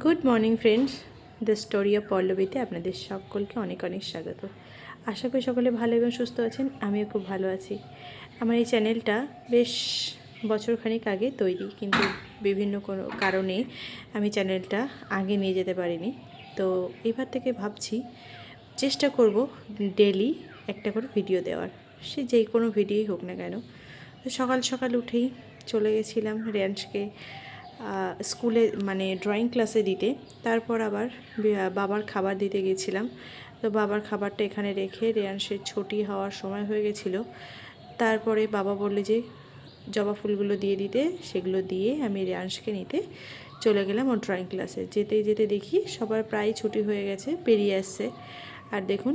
Good morning friends the story of পল্লবীতে আপনাদের সকলকে অনেক অনেক স্বাগত। আশা করি সকলে ভালো এবং সুস্থ আছেন, আমিও খুব ভালো আছি। আমার এই চ্যানেলটা বেশ বছরখানিক আগে তৈরি, কিন্তু বিভিন্ন কোনো কারণে আমি চ্যানেলটা আগে নিয়ে যেতে পারিনি। তো এবার থেকে ভাবছি, চেষ্টা করব ডেলি একটা করে ভিডিও দেওয়ার। সে যে কোনো ভিডিওই হোক না কেন। সকাল সকাল উঠেই চলে গেছিলাম রেয়ান্সকে। স্কুলে মানে ড্রয়িং ক্লাসে দিতে। তারপর আবার বাবার খাবার দিতে গেছিলাম। তো বাবার খাবারটা এখানে রেখে রেয়াংশের ছুটি হওয়ার সময় হয়ে গেছিল। তারপরে বাবা বললে যে, জবা ফুলগুলো দিয়ে দিতে, সেগুলো দিয়ে আমি রেয়াংশকে নিতে চলে গেলাম ওর ড্রয়িং ক্লাসে যেতে যেতে দেখি সবার প্রায় ছুটি হয়ে গেছে, পেরিয়ে আসছে। আর দেখুন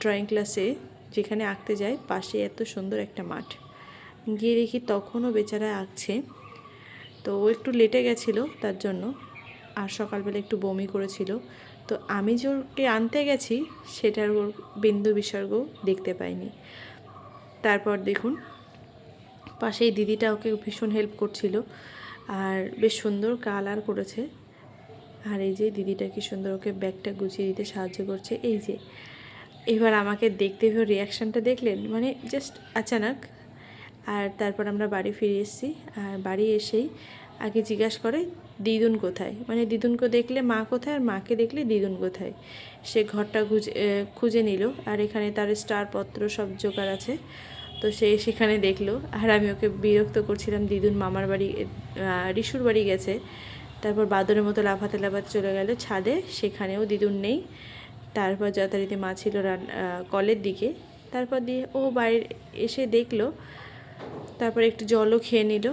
ড্রয়িং ক্লাসে যেখানে আঁকতে যায়, পাশে এত সুন্দর একটা মাঠ। গিয়ে দেখি তখনও বেচারা আঁকছে। তো ও একটু লেটে গেছিল তার জন্য, আর সকালবেলা একটু বমি করেছিল। তো আমি যে ওকে আনতে গেছি, সেটার ওর বিন্দু বিসর্গ দেখতে পাইনি। তারপর দেখুন, পাশেই দিদিটা ওকে ভীষণ হেল্প করছিল, আর বেশ সুন্দর কালার করেছে। আর এই যে দিদিটা কি সুন্দর ওকে ব্যাগটা গুছিয়ে দিতে সাহায্য করছে। এই যে, এবার আমাকে দেখতে ভেবে রিয়াকশানটা দেখলেন? মানে জাস্ট আচানক আর তারপর আমরা বাড়ি ফিরে এসেছি। আর বাড়ি এসেই আগে জিজ্ঞাসা করে, দিদুন কোথায়? মানে দিদুনকে দেখলে মা কোথায় আর মাকে দেখলে দিদুন কোথায়? সে ঘরটা খুঁজে খুঁজে নিল আর এখানে তার স্টারপত্র সব জোগাড় আছে। তো সে সেখানে দেখল আর আমি ওকে বিরক্ত করছিলাম, দিদুন মামার বাড়ি রিশুর বাড়ি গেছে। তারপর বাদরের মতো লাফাতে লাফাতে চলে গেল ছাদে, সেখানেও দিদুন নেই। তারপর যথারীতি মা ছিল রান- কলের দিকে। তারপর দিয়ে ও বাইরে এসে দেখল তারপর একটু জলও খেয়ে নিল।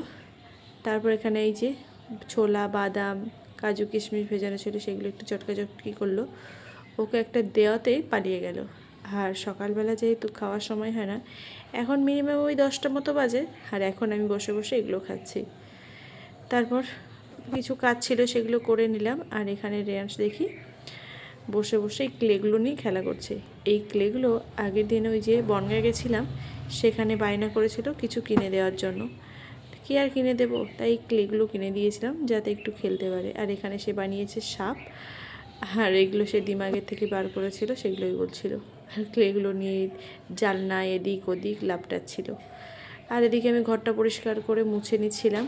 তারপর এখানে এই যে ছোলা, বাদাম, কাজু, কিশমিশ ভেজানো ছিল, সেগুলো একটু চটকা চটকি করল। ওকে একটা দেওয়াতেই পালিয়ে গেল। আর সকালবেলা যেহেতু খাওয়ার সময় হয় না, এখন মিনিমাম ওই দশটা মতো বাজে। আর এখন আমি বসে বসে এগুলো খাচ্ছি। তারপর কিছু কাজ ছিল, সেগুলো করে নিলাম। আর এখানে রেয়ান্স দেখি বসে বসে এই ক্লেগুলো নিয়ে খেলা করছে। এই ক্লেগুলো আগের দিন ওই যে বনগাঁ গেছিলাম, সেখানে বায়না করেছিল কিছু কিনে দেওয়ার জন্য। কি আর কিনে দেবো? তাই এই ক্লেগুলো কিনে দিয়েছিলাম যাতে একটু খেলতে পারে। আর এখানে সে বানিয়েছে সাপ, আর এগুলো সে দিমাগের থেকে বার করেছিল, সেগুলোই বলছিল। আর ক্লেগুলো নিয়ে জালনা এদিক ওদিক লাপটাচ্ছিল। আর এদিকে আমি ঘরটা পরিষ্কার করে মুছে নিচ্ছিলাম।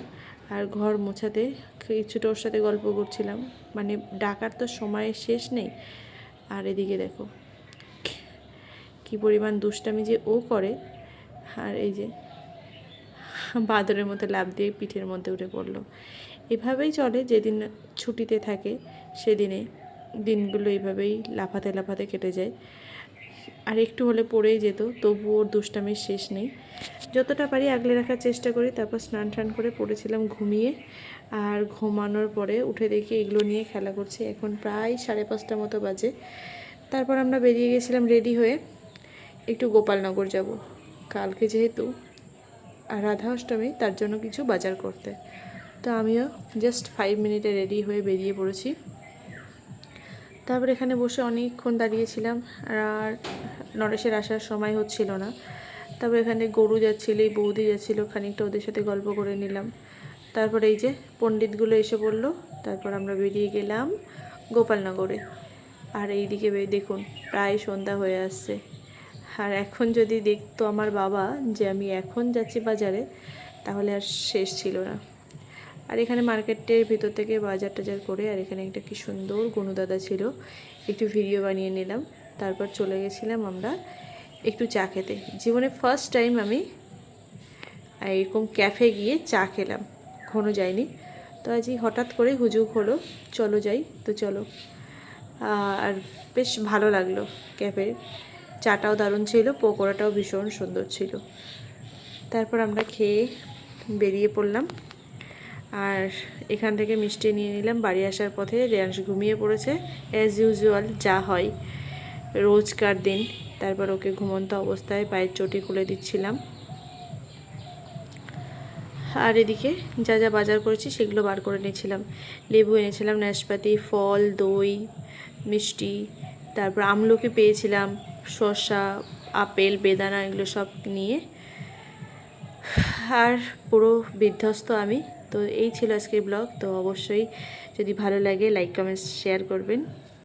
আর ঘর মোছাতে কিছুটা ওর সাথে গল্প করছিলাম। মানে ডাকার তো সময় শেষ নেই। আর এদিকে দেখো, কি পরিমাণ দুষ্টামি যে ও করে। আর এই যে বাদরের মতো লাভ দিয়ে পিঠের মধ্যে উঠে পড়ল। এভাবেই চলে যেদিন ছুটিতে থাকে, সেদিনে দিনগুলো এইভাবেই লাফাতে লাফাতে কেটে যায়। আর একটু হলে পড়েই যেত তবু ওর দুষ্টামির শেষ নেই। যতটা পারি আগলে রাখার চেষ্টা করি, তারপর স্নান টান করে পড়েছিলাম ঘুমিয়ে। আর ঘুমানোর পরে উঠে দেখি এগুলো নিয়ে খেলা করছে, এখন প্রায় সাড়ে পাঁচটা মতো বাজে। তারপর আমরা বেরিয়ে গেছিলাম রেডি হয়ে একটু গোপালনগর যাব। কালকে যেহেতু রাধা অষ্টমী তার জন্য কিছু বাজার করতে। তো আমিও জাস্ট ফাইভ মিনিটে রেডি হয়ে বেরিয়ে পড়েছি। তারপর এখানে বসে অনেকক্ষণ দাঁড়িয়েছিলাম আর নরেশের আসার সময় হচ্ছিল না। তারপর এখানে গরু যাচ্ছিল, এই বৌদি যাচ্ছিল, খানিকটা ওদের সাথে গল্প করে নিলাম। তারপর এই যে পণ্ডিতগুলো এসে পড়ল, তারপর আমরা বেরিয়ে গেলাম গোপালনগরে। আর এইদিকে বে- দেখুন, প্রায় সন্ধ্যা হয়ে আসছে। আর এখন যদি দেখতো আমার বাবা যে আমি এখন যাচ্ছি বাজারে, তাহলে আর শেষ ছিল না। আর এখানে মার্কেটের ভিতর থেকে বাজার টাজার করে, আর এখানে একটা কি সুন্দর গনুদাদা ছিল। একটু ভিডিও বানিয়ে নিলাম। তারপর চলে গেছিলাম আমরা একটু চা খেতে। জীবনে ফার্স্ট টাইম আমি এরকম ক্যাফে গিয়ে চা খেলাম। কখনো যাইনি। তো আজই হঠাৎ করে হুজুক হলো। চলো যাই। তো চলো। আর বেশ ভালো লাগল ক্যাফে চাটাও দারুণ ছিল, পকোড়াটাও ভীষণ সুন্দর ছিল। তারপর আমরা খেয়ে বেরিয়ে পড়লাম। আর এখান থেকে মিষ্টি নিয়ে নিলাম। বাড়ি আসার পথে রেয়াংশ ঘুমিয়ে পড়েছে। অ্যাজ ইউজুয়াল যা হয় রোজকার দিন। তারপর ওকে ঘুমন্ত অবস্থায় পায়ের চটি খুলে দিচ্ছিলাম। আর এদিকে যা যা বাজার করেছি সেগুলো বার করে নিয়েছিলাম। লেবু এনেছিলাম, নাশপাতি, ফল, দই, মিষ্টি, তারপর আমলকি পেয়েছিলাম, শসা, আপেল, বেদানা, এগুলো সব নিয়ে। আর পুরো বিধ্বস্ত আমি তো এই ছিল আজকের ব্লগ। তো অবশ্যই যদি ভালো লাগে লাইক কমেন্টস শেয়ার করবেন।